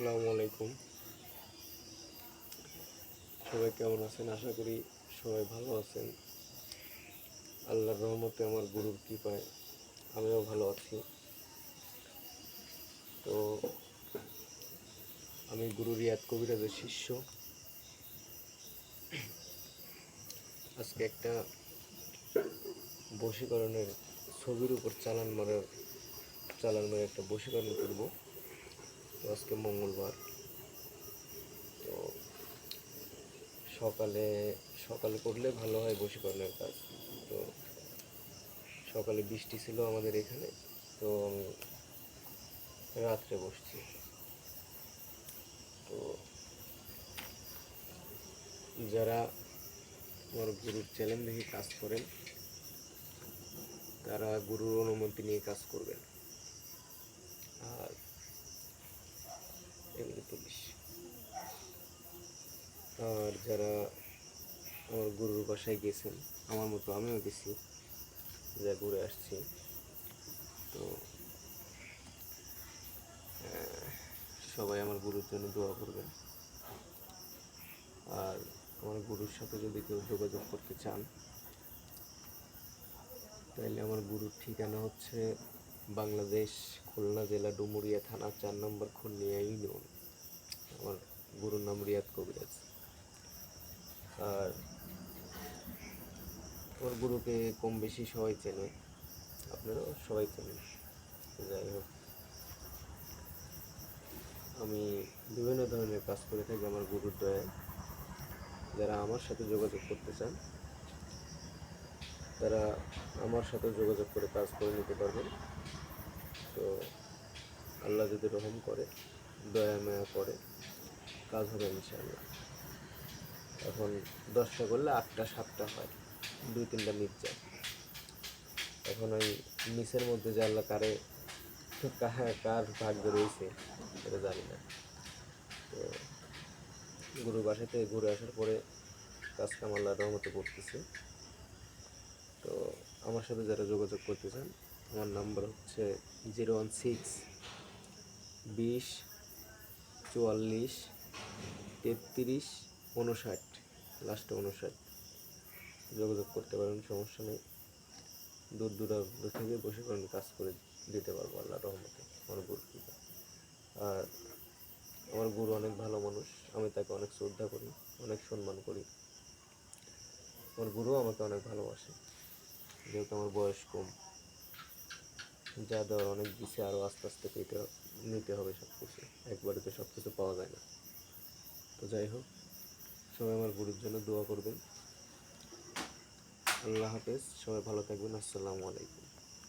আসসালামু আলাইকুম। সবাই কেমন আছেন? আশা করি সবাই ভালো আছেন। আল্লাহর রহমতে আমার গুরুর কৃপায় আমিও ভালো আছি। তো আমি গুরু রিয়াদ কবিরাজের শিষ্য। আজকে একটা বশীকরণের ছবির উপর চালান মারার চালান মারে একটা বশীকরণ করব। আজকে মঙ্গলবার। তো সকালে সকালে করলে ভালো হয় বশীকরণের কাজ। তো সকালে বৃষ্টি ছিল আমাদের এখানে, তো আমি রাত্রে বসছি। তো যারা আমার গুরুর চ্যালেঞ্জ দেখে কাজ করেন, তারা গুরুর অনুমতি নিয়ে কাজ করবেন। আর পুলিশ। আর যারা আমার গুরুর বাসায় গেছেন, আমার মতো আমিও গেছি, যা ঘুরে আসছি। তো সবাই আমার গুরুর জন্য দোয়া করবেন। আর আমার গুরুর সাথে যদি কেউ যোগাযোগ করতে চান, তাহলে আমার গুরুর ঠিকানা হচ্ছে বাংলাদেশ খুলনা জেলা ডুমুরিয়া থানা, চার নম্বর খুলনিয়া ইউনিয়ন। আমার গুরুর নাম রিয়াদ কবিরাজ। আর আমার গুরুকে কম বেশি সবাই চেনে। আপনারাও সবাই চেনেন। যাই হোক। আমি বিভিন্ন ধরনের কাজ করে থাকি আমার গুরুর দয়ায়। যারা আমার সাথে যোগাযোগ করতে চান, তারা আমার সাথে যোগাযোগ করে কাজ করে নিতে পারবেন। তো আল্লাহ যদি রহম করে দয়া মায়া করে। কাজ হবে ইনশাআল্লাহ। এখন দশটা করলে আটটা, সাতটা হয়। দুই, তিনটা নিচ যায়। এখন ওই নিচের মধ্যে যে আল্লাহ কারে কার কার ভাগ্য রয়েছে, সেটা জানি না। তো গুরু বাসাতে ঘুরে আসার পরে কাজ কাম আল্লাহ রহমতে করতেছে। তো আমার সাথে যারা যোগাযোগ করতে চান, আমার নাম্বার হচ্ছে জিরো ওয়ান সিক্স বিশ চুয়াল্লিশ, তেত্রিশ উনষাট লাস্টে উনষাট যোগাযোগ করতে পারেন, সমস্যা নেই। দূর দূরান্ত থেকে বসে করেন কাজ করে দিতে পারব, আল্লাহ রহমতে। আমার গুরু কৃপা। আর আমার গুরু অনেক ভালো মানুষ, আমি তাকে অনেক শ্রদ্ধা করি, অনেক সম্মান করি। আমার গুরু আমাকে অনেক ভালোবাসে। যেহেতু আমার বয়স কম। যা দেওয়ার অনেক দিছে আরও আস্তে আস্তে পেতে নিতে হবে সব কিছু একবারে তো সব কিছু পাওয়া যায় না। তো যাই হোক, সবাই আমার গুরুর জন্য দোয়া করবেন। আল্লাহ হাফেজ, সবাই ভালো থাকবেন, আসসালামু আলাইকুম।